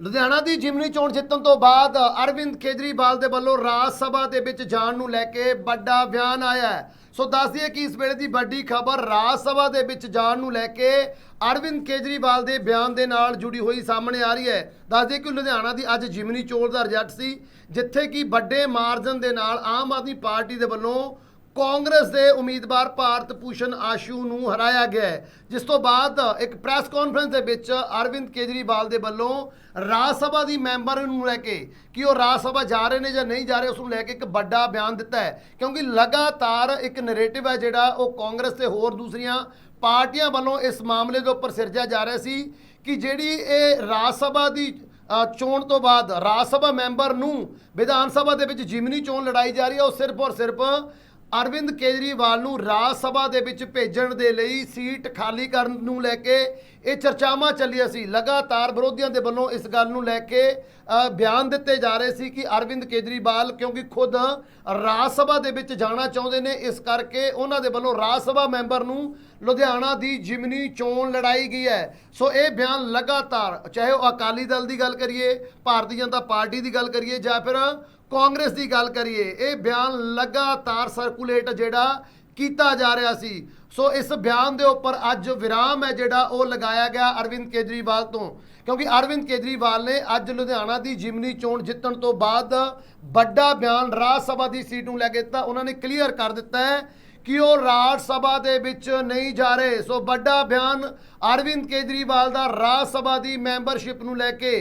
ਲੁਧਿਆਣਾ ਦੀ ਜਿਮਨੀ ਚੋਣ ਜਿੱਤਣ ਤੋਂ ਬਾਅਦ ਅਰਵਿੰਦ ਕੇਜਰੀਵਾਲ ਦੇ ਵੱਲੋਂ ਰਾਜ ਸਭਾ ਦੇ ਵਿੱਚ ਜਾਣ ਨੂੰ ਲੈ ਕੇ ਵੱਡਾ ਬਿਆਨ ਆਇਆ ਹੈ। ਸੋ ਦੱਸ ਦਈਏ ਕਿ ਇਸ ਵੇਲੇ ਦੀ ਵੱਡੀ ਖਬਰ ਰਾਜ ਸਭਾ ਦੇ ਵਿੱਚ ਜਾਣ ਨੂੰ ਲੈ ਕੇ ਅਰਵਿੰਦ ਕੇਜਰੀਵਾਲ ਦੇ ਬਿਆਨ ਦੇ ਨਾਲ ਜੁੜੀ ਹੋਈ ਸਾਹਮਣੇ ਆ ਰਹੀ ਹੈ। ਦੱਸ ਦਈਏ ਕਿ ਲੁਧਿਆਣਾ ਦੀ ਅੱਜ ਜਿਮਨੀ ਚੋਣ ਦਾ ਰਿਜ਼ਲਟ ਸੀ, ਜਿੱਥੇ ਕਿ ਵੱਡੇ ਮਾਰਜਨ ਦੇ ਨਾਲ ਆਮ ਆਦਮੀ ਪਾਰਟੀ ਦੇ ਵੱਲੋਂ ਕਾਂਗਰਸ ਦੇ ਉਮੀਦਵਾਰ ਭਾਰਤ ਭੂਸ਼ਣ ਆਸ਼ੂ ਨੂੰ ਹਰਾਇਆ ਗਿਆ ਹੈ, ਜਿਸ ਤੋਂ ਬਾਅਦ ਇੱਕ ਪ੍ਰੈਸ ਕਾਨਫਰੰਸ ਦੇ ਵਿੱਚ ਅਰਵਿੰਦ ਕੇਜਰੀਵਾਲ ਦੇ ਵੱਲੋਂ ਰਾਜ ਸਭਾ ਦੀ ਮੈਂਬਰ ਨੂੰ ਲੈ ਕੇ ਕਿ ਉਹ ਰਾਜ ਸਭਾ ਜਾ ਰਹੇ ਨੇ ਜਾਂ ਨਹੀਂ ਜਾ ਰਹੇ, ਉਸ ਨੂੰ ਲੈ ਕੇ ਇੱਕ ਵੱਡਾ ਬਿਆਨ ਦਿੱਤਾ ਹੈ, ਕਿਉਂਕਿ ਲਗਾਤਾਰ ਇੱਕ ਨੈਰੇਟਿਵ ਹੈ ਜਿਹੜਾ ਉਹ ਕਾਂਗਰਸ ਤੇ ਹੋਰ ਦੂਸਰੀਆਂ ਪਾਰਟੀਆਂ ਵੱਲੋਂ ਇਸ ਮਾਮਲੇ ਦੇ ਉੱਪਰ ਸਿਰਜਿਆ ਜਾ ਰਿਹਾ ਸੀ ਕਿ ਜਿਹੜੀ ਇਹ ਰਾਜ ਸਭਾ ਦੀ ਚੋਣ ਤੋਂ ਬਾਅਦ ਰਾਜ ਸਭਾ ਮੈਂਬਰ ਨੂੰ ਵਿਧਾਨ ਸਭਾ ਦੇ ਵਿੱਚ ਜਿਮਨੀ ਚੋਣ ਲੜਾਈ ਜਾ ਰਹੀ ਹੈ, ਉਹ ਸਿਰਫ ਔਰ ਸਿਰਫ ਅਰਵਿੰਦ ਕੇਜਰੀਵਾਲ ਨੂੰ ਰਾਜ ਸਭਾ ਦੇ ਵਿੱਚ ਭੇਜਣ ਦੇ ਲਈ ਸੀਟ ਖਾਲੀ ਕਰਨ ਨੂੰ ਲੈ ਕੇ ਇਹ ਚਰਚਾਵਾਂ ਚੱਲੀਆਂ ਸੀ। ਲਗਾਤਾਰ ਵਿਰੋਧੀਆਂ ਦੇ ਵੱਲੋਂ ਇਸ ਗੱਲ ਨੂੰ ਲੈ ਕੇ ਬਿਆਨ ਦਿੱਤੇ ਜਾ ਰਹੇ ਸੀ ਕਿ ਅਰਵਿੰਦ ਕੇਜਰੀਵਾਲ ਕਿਉਂਕਿ ਖੁਦ ਰਾਜ ਸਭਾ ਦੇ ਵਿੱਚ ਜਾਣਾ ਚਾਹੁੰਦੇ ਨੇ, ਇਸ ਕਰਕੇ ਉਹਨਾਂ ਦੇ ਵੱਲੋਂ ਰਾਜ ਸਭਾ ਮੈਂਬਰ ਨੂੰ ਲੁਧਿਆਣਾ ਦੀ ਜਿਮਨੀ ਚੋਣ ਲੜਾਈ ਗਈ ਹੈ। ਸੋ ਇਹ ਬਿਆਨ ਲਗਾਤਾਰ, ਚਾਹੇ ਉਹ ਅਕਾਲੀ ਦਲ ਦੀ ਗੱਲ ਕਰੀਏ, ਭਾਰਤੀ ਜਨਤਾ ਪਾਰਟੀ ਦੀ ਗੱਲ ਕਰੀਏ ਜਾਂ ਫਿਰ ਕਾਂਗਰਸ ਦੀ ਗੱਲ ਕਰੀਏ, ਇਹ ਬਿਆਨ ਲਗਾਤਾਰ ਸਰਕੂਲੇਟ ਜਿਹੜਾ ਕੀਤਾ ਜਾ ਰਿਹਾ ਸੀ। ਸੋ ਇਸ ਬਿਆਨ ਦੇ ਉੱਪਰ ਅੱਜ ਵਿਰਾਮ ਹੈ ਜਿਹੜਾ ਉਹ ਲਗਾਇਆ ਗਿਆ ਅਰਵਿੰਦ ਕੇਜਰੀਵਾਲ ਤੋਂ। ਕਿਉਂਕਿ ਅਰਵਿੰਦ ਕੇਜਰੀਵਾਲ ਨੇ ਅੱਜ ਲੁਧਿਆਣਾ ਦੀ ਜਿਮਨੀ ਚੋਣ ਜਿੱਤਣ ਤੋਂ ਬਾਅਦ ਵੱਡਾ ਬਿਆਨ ਰਾਜ ਸਭਾ ਦੀ ਸੀਟ ਨੂੰ ਲੈ ਕੇ ਦਿੱਤਾ। ਉਹਨਾਂ ਨੇ ਕਲੀਅਰ ਕਰ ਦਿੱਤਾ ਹੈ ਕਿ ਉਹ ਰਾਜ ਸਭਾ ਦੇ ਵਿੱਚ ਨਹੀਂ ਜਾ ਰਹੇ? ਸੋ ਵੱਡਾ ਬਿਆਨ ਅਰਵਿੰਦ ਕੇਜਰੀਵਾਲ ਦਾ ਰਾਜ ਸਭਾ ਦੀ ਮੈਂਬਰਸ਼ਿਪ ਨੂੰ ਲੈ ਕੇ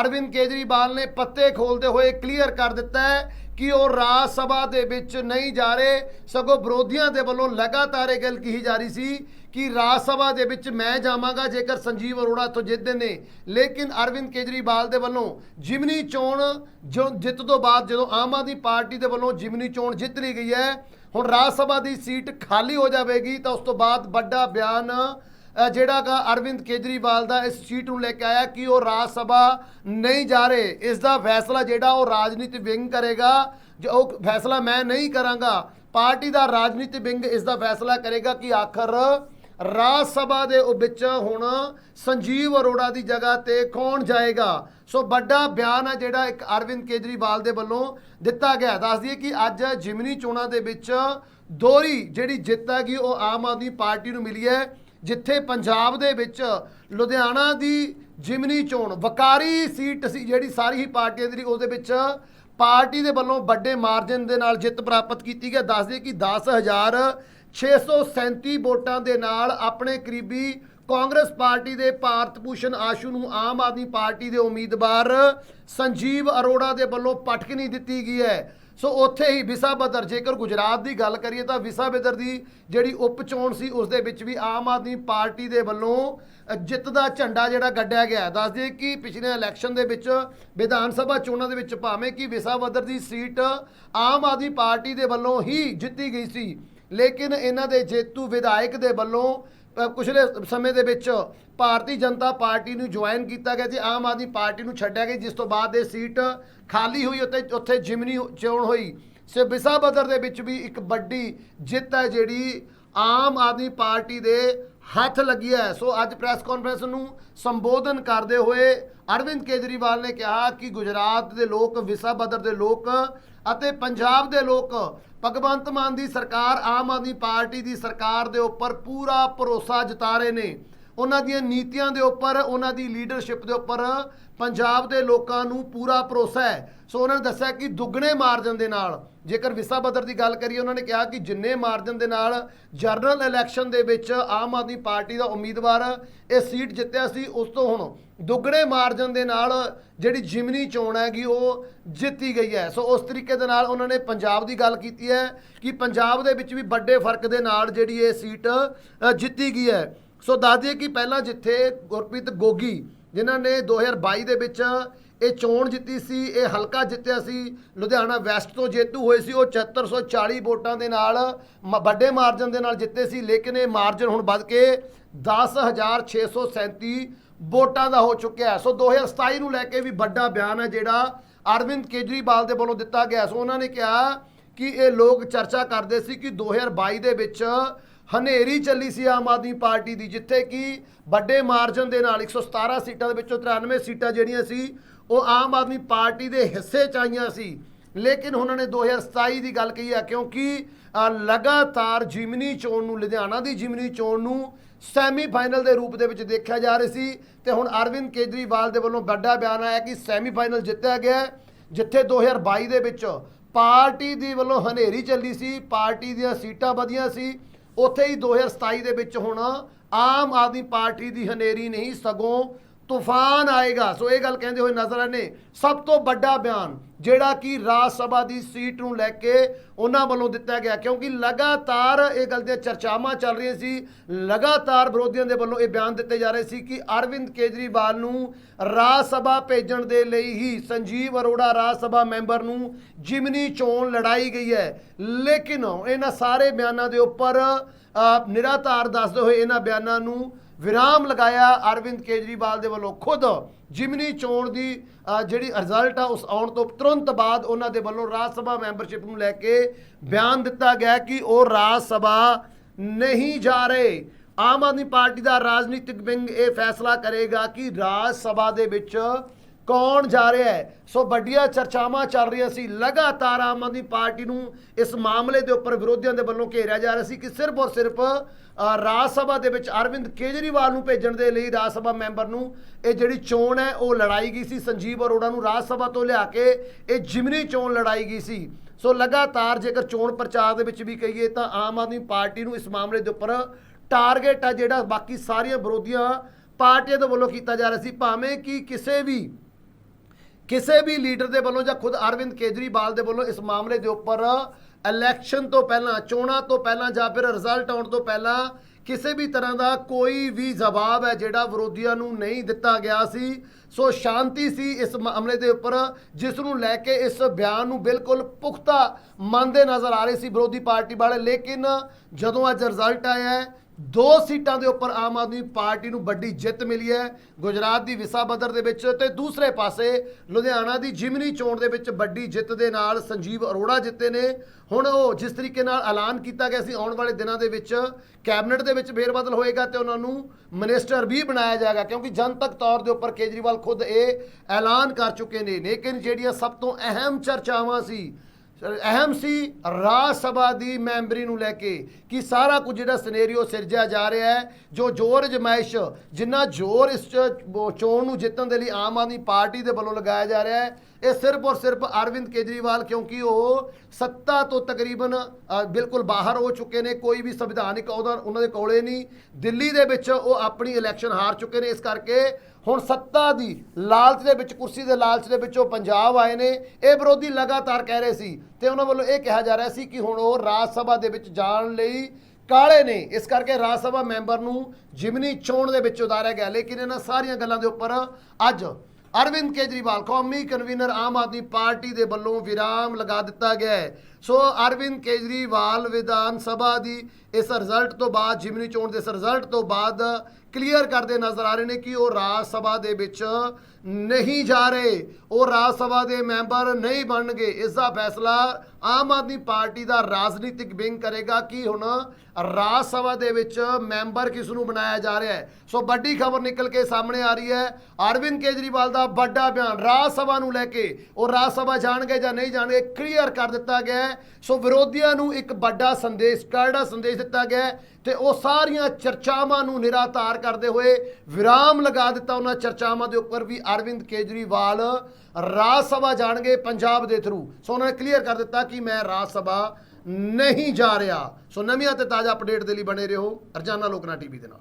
ਅਰਵਿੰਦ ਕੇਜਰੀਵਾਲ ਨੇ ਪੱਤੇ ਖੋਲਦੇ ਹੋਏ ਕਲੀਅਰ ਕਰ ਦਿੱਤਾ ਹੈ ਕਿ ਉਹ ਰਾਜ ਸਭਾ ਦੇ ਵਿੱਚ ਨਹੀਂ ਜਾ ਰਹੇ। ਸਗੋਂ ਵਿਰੋਧੀਆਂ ਦੇ ਵੱਲੋਂ ਲਗਾਤਾਰ ਇਹ ਗੱਲ ਕਹੀ ਜਾ ਰਹੀ ਸੀ ਕਿ ਰਾਜ ਸਭਾ ਦੇ ਵਿੱਚ ਮੈਂ ਜਾਵਾਂਗਾ ਜੇਕਰ ਸੰਜੀਵ ਅਰੋੜਾ ਤੋਂ ਜਿੱਤਦੇ ਨੇ ਲੇਕਿਨ ਅਰਵਿੰਦ ਕੇਜਰੀਵਾਲ ਦੇ ਵੱਲੋਂ ਜਿਮਨੀ ਚੋਣ ਜੋ ਜਿੱਤ ਤੋਂ ਬਾਅਦ ਜਦੋਂ ਆਮ ਆਦਮੀ ਪਾਰਟੀ ਦੇ ਵੱਲੋਂ ਜਿਮਨੀ ਚੋਣ ਜਿੱਤ ਲਈ ਗਈ ਹੈ ਹੁਣ ਰਾਜ ਸਭਾ ਦੀ ਸੀਟ ਖਾਲੀ ਹੋ ਜਾਵੇਗੀ ਤਾਂ ਉਸ ਤੋਂ ਬਾਅਦ ਵੱਡਾ ਬਿਆਨ ਅ, ਜਿਹੜਾ ਗਾ ਅਰਵਿੰਦ ਕੇਜਰੀਵਾਲ ਦਾ ਇਸ ਸੀਟ ਨੂੰ ਲੈ ਕੇ ਆਇਆ ਕਿ ਉਹ ਰਾਜ ਸਭਾ ਨਹੀਂ ਜਾ ਰਹੇ। ਇਸ ਦਾ ਫੈਸਲਾ ਜਿਹੜਾ ਉਹ ਰਾਜਨੀਤੀ ਵਿੰਗ ਕਰੇਗਾ ਜੋ ਉਹ ਫੈਸਲਾ ਮੈਂ ਨਹੀਂ ਕਰਾਂਗਾ। ਪਾਰਟੀ ਦਾ ਰਾਜਨੀਤੀ ਵਿੰਗ ਇਸ ਦਾ ਫੈਸਲਾ ਕਰੇਗਾ ਕਿ ਆਖਰ ਰਾਜ ਸਭਾ ਦੇ ਵਿੱਚ ਹੁਣ ਸੰਜੀਵ ਅਰੋੜਾ ਦੀ ਜਗ੍ਹਾ ਤੇ ਕੌਣ ਜਾਏਗਾ? ਸੋ ਵੱਡਾ ਬਿਆਨ ਹੈ ਜਿਹੜਾ ਇੱਕ ਅਰਵਿੰਦ ਕੇਜਰੀਵਾਲ ਦੇ ਵੱਲੋਂ ਦਿੱਤਾ ਗਿਆ। ਦੱਸ ਦਈਏ ਕਿ ਅੱਜ ਜਿਮਨੀ ਚੋਣਾਂ ਦੇ ਵਿੱਚ ਦੋਹਰੀ ਜਿਹੜੀ ਜਿੱਤ ਹੈਗੀ, ਉਹ ਆਮ ਆਦਮੀ ਪਾਰਟੀ ਨੂੰ ਮਿਲੀ ਹੈ, ਜਿੱਥੇ ਪੰਜਾਬ ਦੇ ਵਿੱਚ ਲੁਧਿਆਣਾ ਦੀ ਜਿਮਨੀ ਚੋਣ, ਵਕਾਰੀ ਸੀਟ ਸੀ ਜਿਹੜੀ ਸਾਰੀ ਹੀ ਪਾਰਟੀਆਂ ਦੀ, ਉਹਦੇ ਵਿੱਚ ਪਾਰਟੀ ਦੇ ਵੱਲੋਂ ਵੱਡੇ ਮਾਰਜਨ ਦੇ ਨਾਲ ਜਿੱਤ ਪ੍ਰਾਪਤ ਕੀਤੀ ਗਿਆ ਦੱਸ ਦਈਏ ਕਿ 10637 ਵੋਟਾਂ ਦੇ ਨਾਲ ਆਪਣੇ ਕਰੀਬੀ ਕਾਂਗਰਸ ਪਾਰਟੀ ਦੇ ਭਾਰਤ ਭੂਸ਼ਣ ਆਸ਼ੂ ਨੂੰ ਆਮ ਆਦਮੀ ਪਾਰਟੀ ਦੇ ਉਮੀਦਵਾਰ ਸੰਜੀਵ ਅਰੋੜਾ ਦੇ ਵੱਲੋਂ ਪਟਕਨੀ ਦਿੱਤੀ ਗਈ ਹੈ। ਸੋ ਉੱਥੇ ਹੀ ਵਿਸਾ ਬਦਰ, ਜੇਕਰ ਗੁਜਰਾਤ ਦੀ ਗੱਲ ਕਰੀਏ ਤਾਂ ਵਿਸਾ ਬਦਰ ਦੀ ਜਿਹੜੀ ਉਪ ਚੋਣ ਸੀ ਉਸ ਦੇ ਵਿੱਚ ਵੀ ਆਮ ਆਦਮੀ ਪਾਰਟੀ ਦੇ ਵੱਲੋਂ ਜਿੱਤ ਦਾ ਝੰਡਾ ਜਿਹੜਾ ਗੱਡਿਆ ਗਿਆ। ਦੱਸ ਦਈਏ ਕਿ ਪਿਛਲੇ ਇਲੈਕਸ਼ਨ ਦੇ ਵਿੱਚ ਵਿਧਾਨ ਸਭਾ ਚੋਣਾਂ ਦੇ ਵਿੱਚ ਭਾਵੇਂ ਕਿ ਵਿਸਾ ਬਦਰ ਦੀ ਸੀਟ ਆਮ ਆਦਮੀ ਪਾਰਟੀ ਦੇ ਵੱਲੋਂ ਹੀ ਜਿੱਤੀ ਗਈ ਸੀ। ਲੇਕਿਨ ਇਹਨਾਂ ਦੇ ਜੇਤੂ ਵਿਧਾਇਕ ਦੇ ਵੱਲੋਂ ਕੁਛਲੇ ਸਮੇਂ ਦੇ ਵਿੱਚ ਭਾਰਤੀ ਜਨਤਾ ਪਾਰਟੀ ਨੂੰ ਜੁਆਇਨ ਕੀਤਾ ਗਿਆ ਤੇ ਆਮ ਆਦਮੀ ਪਾਰਟੀ ਨੂੰ ਛੱਡਿਆ ਗਿਆ, ਜਿਸ ਤੋਂ ਬਾਅਦ ਇਹ ਸੀਟ ਖਾਲੀ ਹੋਈ ਉੱਤੇ ਉੱਥੇ ਜਿਮਨੀ ਚੋਣ ਹੋਈ। ਸੋ ਵਿਸਾ ਬਦਰ ਦੇ ਵਿੱਚ ਵੀ ਇੱਕ ਵੱਡੀ ਜਿੱਤ ਹੈ ਜਿਹੜੀ ਆਮ ਆਦਮੀ ਪਾਰਟੀ ਦੇ ਹੱਥ ਲੱਗੀ ਹੈ। ਸੋ ਅੱਜ ਪ੍ਰੈਸ ਕਾਨਫਰੰਸ ਨੂੰ ਸੰਬੋਧਨ ਕਰਦੇ ਹੋਏ ਅਰਵਿੰਦ ਕੇਜਰੀਵਾਲ ਨੇ ਕਿਹਾ ਕਿ ਗੁਜਰਾਤ ਦੇ ਲੋਕ, ਵਿਸਾ ਬਦਰ ਦੇ ਲੋਕ ਅਤੇ ਪੰਜਾਬ ਦੇ ਲੋਕ ਭਗਵੰਤ ਮਾਨ ਦੀ ਸਰਕਾਰ, ਆਮ ਆਦਮੀ ਪਾਰਟੀ ਦੀ ਸਰਕਾਰ ਦੇ ਉੱਪਰ ਪੂਰਾ ਭਰੋਸਾ ਜਤਾ ਰਹੇ ਨੇ। ਉਹਨਾਂ ਦੀਆਂ ਨੀਤੀਆਂ ਦੇ ਉੱਪਰ, ਉਹਨਾਂ ਦੀ ਲੀਡਰਸ਼ਿਪ ਦੇ ਉੱਪਰ ਪੰਜਾਬ ਦੇ ਲੋਕਾਂ ਨੂੰ ਪੂਰਾ ਭਰੋਸਾ ਹੈ। ਸੋ ਉਹਨਾਂ ਨੇ ਦੱਸਿਆ ਕਿ ਦੁੱਗਣੇ ਮਾਰਜਨ ਦੇ ਨਾਲ, ਜੇਕਰ ਵਿਸਾ ਬਦਰ ਦੀ ਗੱਲ ਕਰੀਏ, ਉਹਨਾਂ ਨੇ ਕਿਹਾ ਕਿ ਜਿੰਨੇ ਮਾਰਜਨ ਦੇ ਨਾਲ ਜਨਰਲ ਇਲੈਕਸ਼ਨ ਦੇ ਵਿੱਚ ਆਮ ਆਦਮੀ ਪਾਰਟੀ ਦਾ ਉਮੀਦਵਾਰ ਇਹ ਸੀਟ ਜਿੱਤਿਆ ਸੀ, ਉਸ ਤੋਂ ਹੁਣ ਦੁੱਗਣੇ ਮਾਰਜਨ ਦੇ ਨਾਲ ਜਿਹੜੀ ਜਿਮਨੀ ਚੋਣ ਹੈਗੀ, ਉਹ ਜਿੱਤੀ ਗਈ ਹੈ। ਸੋ ਉਸ ਤਰੀਕੇ ਦੇ ਨਾਲ ਉਹਨਾਂ ਨੇ ਪੰਜਾਬ ਦੀ ਗੱਲ ਕੀਤੀ ਹੈ ਕਿ ਪੰਜਾਬ ਦੇ ਵਿੱਚ ਵੀ ਵੱਡੇ ਫ਼ਰਕ ਦੇ ਨਾਲ ਜਿਹੜੀ ਇਹ ਸੀਟ ਜਿੱਤੀ ਗਈ ਹੈ। ਸੋ ਦੱਸ ਦਈਏ ਕਿ ਪਹਿਲਾਂ ਜਿੱਥੇ ਗੁਰਪ੍ਰੀਤ ਗੋਗੀ ਜਿਨ੍ਹਾਂ ਨੇ 2022 ਦੇ ਵਿੱਚ ਇਹ ਚੋਣ ਜਿੱਤੀ ਸੀ, ਇਹ ਹਲਕਾ ਜਿੱਤਿਆ ਸੀ, ਲੁਧਿਆਣਾ ਵੈਸਟ ਤੋਂ ਜੇਤੂ ਹੋਏ ਸੀ, ਉਹ 7440 ਵੋਟਾਂ ਦੇ ਨਾਲ ਮ- ਵੱਡੇ ਮਾਰਜਨ ਦੇ ਨਾਲ ਜਿੱਤੇ ਸੀ, ਲੇਕਿਨ ਇਹ ਮਾਰਜਨ ਹੁਣ ਵੱਧ ਕੇ 10637 ਵੋਟਾਂ ਦਾ ਹੋ ਚੁੱਕਿਆ ਹੈ। ਸੋ 2027 ਨੂੰ ਲੈ ਕੇ ਵੀ ਵੱਡਾ ਬਿਆਨ ਹੈ ਜਿਹੜਾ ਅਰਵਿੰਦ ਕੇਜਰੀਵਾਲ ਦੇ ਵੱਲੋਂ ਦਿੱਤਾ ਗਿਆ ਸੋ ਉਹਨਾਂ ਨੇ ਕਿਹਾ ਕਿ ਇਹ ਲੋਕ ਚਰਚਾ ਕਰਦੇ ਸੀ ਕਿ 2022 ਦੇ ਵਿੱਚ ਹਨੇਰੀ ਚੱਲੀ ਸੀ ਆਮ ਆਦਮੀ ਪਾਰਟੀ ਦੀ ਜਿੱਥੇ ਕਿ ਵੱਡੇ ਮਾਰਜਨ ਦੇ ਨਾਲ 117 ਸੀਟਾਂ ਦੇ ਵਿੱਚੋਂ 93 ਸੀਟਾਂ ਜਿਹੜੀਆਂ ਸੀ ਉਹ ਆਮ ਆਦਮੀ ਪਾਰਟੀ ਦੇ ਹਿੱਸੇ ਚ ਆਈਆਂ ਸੀ। ਲੇਕਿਨ ਉਹਨਾਂ ਨੇ 2027 ਦੀ ਗੱਲ ਕਹੀ ਹੈ ਕਿਉਂਕਿ ਲਗਾਤਾਰ ਜਿਮਨੀ ਚੋਣ ਨੂੰ ਲੁਧਿਆਣਾ ਦੀ ਜਿਮਨੀ ਚੋਣ ਨੂੰ ਸੈਮੀਫਾਈਨਲ ਦੇ ਰੂਪ ਦੇ ਵਿੱਚ ਦੇਖਿਆ ਜਾ ਰਿਹਾ ਸੀ। ਤੇ ਹੁਣ ਅਰਵਿੰਦ ਕੇਜਰੀਵਾਲ ਦੇ ਵੱਲੋਂ ਵੱਡਾ ਬਿਆਨ ਆਇਆ ਕਿ ਸੈਮੀਫਾਈਨਲ ਜਿੱਤਿਆ ਗਿਆ ਹੈ, ਜਿੱਥੇ 2022 ਦੇ ਵਿੱਚ ਪਾਰਟੀ ਦੀ ਵੱਲੋਂ ਹਨੇਰੀ ਚੱਲੀ ਸੀ ਪਾਰਟੀ ਦੀਆਂ ਸੀਟਾਂ ਵਧੀਆਂ ਸੀ। ਉੱਥੇ ਹੀ 2027 ਦੇ ਵਿੱਚ ਹੁਣ ਆਮ ਆਦਮੀ ਪਾਰਟੀ ਦੀ ਹਨੇਰੀ ਨਹੀਂ ਸਗੋਂ ਤੂਫਾਨ ਆਏਗਾ। ਸੋ ਇਹ ਗੱਲ ਕਹਿੰਦੇ ਹੋਏ ਨਜ਼ਰ ਆਨੇ ਸਭ ਤੋਂ ਵੱਡਾ ਬਿਆਨ ਜਿਹੜਾ ਕਿ ਰਾਜ ਸਭਾ ਦੀ ਸੀਟ ਨੂੰ ਲੈ ਕੇ ਉਹਨਾਂ ਵੱਲੋਂ ਦਿੱਤਾ ਗਿਆ, ਕਿਉਂਕਿ ਲਗਾਤਾਰ ਇਹ ਗੱਲ ਦੀਆਂ ਚਰਚਾਵਾਂ ਚੱਲ ਰਹੀਆਂ ਸੀ। ਲਗਾਤਾਰ ਵਿਰੋਧੀਆਂ ਦੇ ਵੱਲੋਂ ਇਹ ਬਿਆਨ ਦਿੱਤੇ ਜਾ ਰਹੇ ਸੀ ਕਿ ਅਰਵਿੰਦ ਕੇਜਰੀਵਾਲ ਨੂੰ ਰਾਜ ਸਭਾ ਭੇਜਣ ਦੇ ਲਈ ਹੀ ਸੰਜੀਵ ਅਰੋੜਾ ਰਾਜ ਸਭਾ ਮੈਂਬਰ ਨੂੰ ਜਿਮਨੀ ਚੋਣ ਲੜਾਈ ਗਈ ਹੈ। ਲੇਕਿਨ ਇਹਨਾਂ ਸਾਰੇ ਬਿਆਨਾਂ ਦੇ ਉੱਪਰ ਨਿਰਾਧਾਰ ਦੱਸਦੇ ਹੋਏ ਇਹਨਾਂ ਬਿਆਨਾਂ ਨੂੰ ਵਿਰਾਮ ਲਗਾਇਆ ਅਰਵਿੰਦ ਕੇਜਰੀਵਾਲ ਦੇ ਵੱਲੋਂ ਖੁਦ। ਜਿਮਨੀ ਚੋਣ ਦੀ ਜਿਹੜੀ ਰਿਜ਼ਲਟ ਆ, ਉਸ ਆਉਣ ਤੋਂ ਤੁਰੰਤ ਬਾਅਦ ਉਹਨਾਂ ਦੇ ਵੱਲੋਂ ਰਾਜ ਸਭਾ ਮੈਂਬਰਸ਼ਿਪ ਨੂੰ ਲੈ ਕੇ ਬਿਆਨ ਦਿੱਤਾ ਗਿਆ ਕਿ ਉਹ ਰਾਜ ਸਭਾ ਨਹੀਂ ਜਾ ਰਹੇ। ਆਮ ਆਦਮੀ ਪਾਰਟੀ ਦਾ ਰਾਜਨੀਤਿਕ ਵਿੰਗ ਇਹ ਫੈਸਲਾ ਕਰੇਗਾ ਕਿ ਰਾਜ ਸਭਾ ਦੇ ਵਿੱਚ ਕੌਣ ਜਾ ਰਿਹਾ ਹੈ? ਸੋ ਵੱਡੀਆਂ ਚਰਚਾਵਾਂ ਚੱਲ ਰਹੀਆਂ ਸੀ। ਲਗਾਤਾਰ ਆਮ ਆਦਮੀ ਪਾਰਟੀ ਨੂੰ ਇਸ ਮਾਮਲੇ ਦੇ ਉੱਪਰ ਵਿਰੋਧੀਆਂ ਦੇ ਵੱਲੋਂ ਘੇਰਿਆ ਜਾ ਰਿਹਾ ਸੀ ਕਿ ਸਿਰਫ ਔਰ ਸਿਰਫ ਰਾਜ ਸਭਾ ਦੇ ਵਿੱਚ ਅਰਵਿੰਦ ਕੇਜਰੀਵਾਲ ਨੂੰ ਭੇਜਣ ਦੇ ਲਈ ਰਾਜ ਸਭਾ ਮੈਂਬਰ ਨੂੰ ਇਹ ਜਿਹੜੀ ਚੋਣ ਹੈ, ਉਹ ਲੜਾਈ ਗਈ ਸੀ। ਸੰਜੀਵ ਅਰੋੜਾ ਨੂੰ ਰਾਜ ਸਭਾ ਤੋਂ ਲਿਆ ਕੇ ਇਹ ਜਿਮਨੀ ਚੋਣ ਲੜਾਈ ਗਈ ਸੀ। ਸੋ ਲਗਾਤਾਰ ਜੇਕਰ ਚੋਣ ਪ੍ਰਚਾਰ ਦੇ ਵਿੱਚ ਵੀ ਕਹੀਏ ਤਾਂ ਆਮ ਆਦਮੀ ਪਾਰਟੀ ਨੂੰ ਇਸ ਮਾਮਲੇ ਦੇ ਉੱਪਰ ਟਾਰਗੇਟ ਆ ਜਿਹੜਾ ਬਾਕੀ ਸਾਰੀਆਂ ਵਿਰੋਧੀਆਂ ਪਾਰਟੀਆਂ ਦੇ ਵੱਲੋਂ ਕੀਤਾ ਜਾ ਰਿਹਾ ਸੀ। ਭਾਵੇਂ ਕਿ ਕਿਸੇ ਵੀ ਕਿਸੇ ਵੀ ਲੀਡਰ ਦੇ ਵੱਲੋਂ ਜਾਂ ਖੁਦ ਅਰਵਿੰਦ ਕੇਜਰੀਵਾਲ ਦੇ ਵੱਲੋਂ ਇਸ ਮਾਮਲੇ ਦੇ ਉੱਪਰ ਇਲੈਕਸ਼ਨ ਤੋਂ ਪਹਿਲਾਂ, ਚੋਣਾਂ ਤੋਂ ਪਹਿਲਾਂ ਜਾਂ ਫਿਰ ਰਿਜ਼ਲਟ ਆਉਣ ਤੋਂ ਪਹਿਲਾਂ ਕਿਸੇ ਵੀ ਤਰ੍ਹਾਂ ਦਾ ਕੋਈ ਵੀ ਜਵਾਬ ਹੈ ਜਿਹੜਾ ਵਿਰੋਧੀਆਂ ਨੂੰ ਨਹੀਂ ਦਿੱਤਾ ਗਿਆ ਸੀ। ਸੋ ਸ਼ਾਂਤੀ ਸੀ ਇਸ ਮਾਮਲੇ ਦੇ ਉੱਪਰ, ਜਿਸ ਨੂੰ ਲੈ ਕੇ ਇਸ ਬਿਆਨ ਨੂੰ ਬਿਲਕੁਲ ਪੁਖਤਾ ਮੰਨਦੇ ਨਜ਼ਰ ਆ ਰਹੇ ਸੀ ਵਿਰੋਧੀ ਪਾਰਟੀ ਵਾਲੇ। ਲੇਕਿਨ ਜਦੋਂ ਅੱਜ ਰਿਜ਼ਲਟ ਆਇਆ ਹੈ ਦੋ ਸੀਟਾਂ ਦੇ ਉੱਪਰ ਆਮ ਆਦਮੀ ਪਾਰਟੀ ਨੂੰ ਵੱਡੀ ਜਿੱਤ ਮਿਲੀ ਹੈ। ਗੁਜਰਾਤ ਦੀ ਵਿਸਾ ਵਿਸਾਬਦਰ ਦੇ ਵਿੱਚ ਤੇ ਦੂਸਰੇ ਪਾਸੇ ਲੁਧਿਆਣਾ ਦੀ ਜਿਮਨੀ ਚੋਣ ਦੇ ਵਿੱਚ ਵੱਡੀ ਜਿੱਤ ਦੇ ਨਾਲ ਸੰਜੀਵ ਅਰੋੜਾ ਜਿੱਤੇ ਨੇ। ਹੁਣ ਉਹ ਜਿਸ ਤਰੀਕੇ ਨਾਲ ਐਲਾਨ ਕੀਤਾ ਗਿਆ ਸੀ ਆਉਣ ਵਾਲੇ ਦਿਨਾਂ ਦੇ ਵਿੱਚ ਕੈਬਨਿਟ ਦੇ ਵਿੱਚ ਫੇਰਬਦਲ ਹੋਏਗਾ ਤੇ ਉਹਨਾਂ ਨੂੰ ਮਿਨਿਸਟਰ ਵੀ ਬਣਾਇਆ ਜਾਏਗਾ, ਕਿਉਂਕਿ ਜਨਤਕ ਤੌਰ ਦੇ ਉੱਪਰ ਕੇਜਰੀਵਾਲ ਖੁਦ ਇਹ ਐਲਾਨ ਕਰ ਚੁੱਕੇ ਨੇ। ਲੇਕਿਨ ਜਿਹੜੀਆਂ ਸਭ ਤੋਂ ਅਹਿਮ ਚਰਚਾਵਾਂ ਸੀ ਅਹਿਮ ਸੀ ਰਾਜ ਸਭਾ ਦੀ ਮੈਂਬਰੀ ਨੂੰ ਲੈ ਕੇ ਕਿ ਸਾਰਾ ਕੁਝ ਜਿਹੜਾ ਸਿਨੈਰੀਓ ਸਿਰਜਿਆ ਜਾ ਰਿਹਾ ਹੈ, ਜੋ ਜ਼ੋਰ ਜਮਾਇਸ਼ ਜਿੰਨਾ ਜ਼ੋਰ ਇਸ ਚ- ਚੋਣ ਨੂੰ ਜਿੱਤਣ ਦੇ ਲਈ ਆਮ ਆਦਮੀ ਪਾਰਟੀ ਦੇ ਵੱਲੋਂ ਲਗਾਇਆ ਜਾ ਰਿਹਾ ਹੈ, ਇਹ ਸਿਰਫ ਔਰ ਸਿਰਫ ਅਰਵਿੰਦ ਕੇਜਰੀਵਾਲ, ਕਿਉਂਕਿ ਉਹ ਸੱਤਾ ਤੋਂ ਤਕਰੀਬਨ ਬਿਲਕੁਲ ਬਾਹਰ ਹੋ ਚੁੱਕੇ ਨੇ, ਕੋਈ ਵੀ ਸੰਵਿਧਾਨਿਕ ਅਹੁਦਾ ਉਹਨਾਂ ਦੇ ਕੋਲੇ ਨਹੀਂ, ਦਿੱਲੀ ਦੇ ਵਿੱਚ ਉਹ ਆਪਣੀ ਇਲੈਕਸ਼ਨ ਹਾਰ ਚੁੱਕੇ ਨੇ, ਇਸ ਕਰਕੇ ਹੁਣ ਸੱਤਾ ਦੀ ਲਾਲਚ ਦੇ ਵਿੱਚ, ਕੁਰਸੀ ਦੇ ਲਾਲਚ ਦੇ ਵਿੱਚ ਉਹ ਪੰਜਾਬ ਆਏ ਨੇ। ਇਹ ਵਿਰੋਧੀ ਲਗਾਤਾਰ ਕਹਿ ਰਹੇ ਸੀ ਤੇ ਉਹਨਾਂ ਵੱਲੋਂ ਇਹ ਕਿਹਾ ਜਾ ਰਿਹਾ ਸੀ ਕਿ ਹੁਣ ਉਹ ਰਾਜ ਸਭਾ ਦੇ ਵਿੱਚ ਜਾਣ ਲਈ ਕਾਲੇ ਨੇ। ਇਸ ਕਰਕੇ ਰਾਜ ਸਭਾ ਮੈਂਬਰ ਨੂੰ ਜਿਮਨੀ ਚੋਣ ਦੇ ਵਿੱਚ ਉਤਾਰਿਆ ਗਿਆ। ਲੇਕਿਨ ਇਹਨਾਂ ਸਾਰੀਆਂ ਗੱਲਾਂ ਦੇ ਉੱਪਰ ਅੱਜ ਅਰਵਿੰਦ ਕੇਜਰੀਵਾਲ, ਕੌਮੀ ਕਨਵੀਨਰ ਆਮ ਆਦਮੀ ਪਾਰਟੀ ਦੇ ਵੱਲੋਂ ਵਿਰਾਮ ਲਗਾ ਦਿੱਤਾ ਗਿਆ ਹੈ। ਸੋ ਅਰਵਿੰਦ ਕੇਜਰੀਵਾਲ ਵਿਧਾਨ ਸਭਾ ਦੀ ਇਸ ਰਿਜ਼ਲਟ ਤੋਂ ਬਾਅਦ ਜਿਮਨੀ ਚੋਣ ਦੇ ਇਸ ਰਿਜ਼ਲਟ ਤੋਂ ਬਾਅਦ ਕਲੀਅਰ ਕਰਦੇ ਨਜ਼ਰ ਆ ਰਹੇ ਨੇ ਕਿ ਉਹ ਰਾਜ ਸਭਾ ਦੇ ਵਿੱਚ ਨਹੀਂ ਜਾ ਰਹੇ। ਉਹ ਰਾਜ ਸਭਾ ਦੇ ਮੈਂਬਰ ਨਹੀਂ ਬਣਨਗੇ। ਇਸ ਦਾ ਫੈਸਲਾ ਆਮ ਆਦਮੀ ਪਾਰਟੀ ਦਾ ਰਾਜਨੀਤਿਕ ਵਿੰਗ ਕਰੇਗਾ ਕਿ ਹੁਣ ਰਾਜ ਸਭਾ ਦੇ ਵਿੱਚ ਮੈਂਬਰ ਕਿਸ ਨੂੰ ਬਣਾਇਆ ਜਾ ਰਿਹਾ ਹੈ। ਸੋ ਵੱਡੀ ਖਬਰ ਨਿਕਲ ਕੇ ਸਾਹਮਣੇ ਆ ਰਹੀ ਹੈ। ਅਰਵਿੰਦ ਕੇਜਰੀਵਾਲ ਦਾ ਵੱਡਾ ਬਿਆਨ, ਰਾਜ ਸਭਾ ਨੂੰ ਲੈ ਕੇ ਉਹ ਰਾਜ ਸਭਾ ਜਾਣਗੇ ਜਾਂ ਨਹੀਂ ਜਾਣਗੇ ਕਲੀਅਰ ਕਰ ਦਿੱਤਾ ਗਿਆ ਹੈ ਸੋ ਵਿਰੋਧੀਆਂ ਨੂੰ ਇੱਕ ਵੱਡਾ ਸੰਦੇਸ਼ ਕਰੜਾ ਸੰਦੇਸ਼ ਦਿੱਤਾ ਗਿਆ ਤੇ ਉਹ ਸਾਰੀਆਂ ਚਰਚਾਵਾਂ ਨੂੰ ਨਿਰਾਧਾਰ ਕਰਦੇ ਹੋਏ ਵਿਰਾਮ ਲਗਾ ਦਿੱਤਾ ਉਹਨਾਂ ਚਰਚਾਵਾਂ ਦੇ ਉੱਪਰ ਵੀ ਅਰਵਿੰਦ ਕੇਜਰੀਵਾਲ ਰਾਜ ਸਭਾ ਜਾਣਗੇ ਪੰਜਾਬ ਦੇ ਥਰੂ ਸੋ ਉਹਨਾਂ ਨੇ ਕਲੀਅਰ ਕਰ ਦਿੱਤਾ ਕਿ ਮੈਂ ਰਾਜ ਸਭਾ ਨਹੀਂ ਜਾ ਰਿਹਾ। ਸੋ ਨਵੀਆਂ ਤੇ ਤਾਜ਼ਾ ਅਪਡੇਟ ਦੇ ਲਈ ਬਣੇ ਰਹੋ ਰਜਾਨਾ ਲੋਕਨਾ ਟੀਵੀ ਦੇ ਨਾਲ।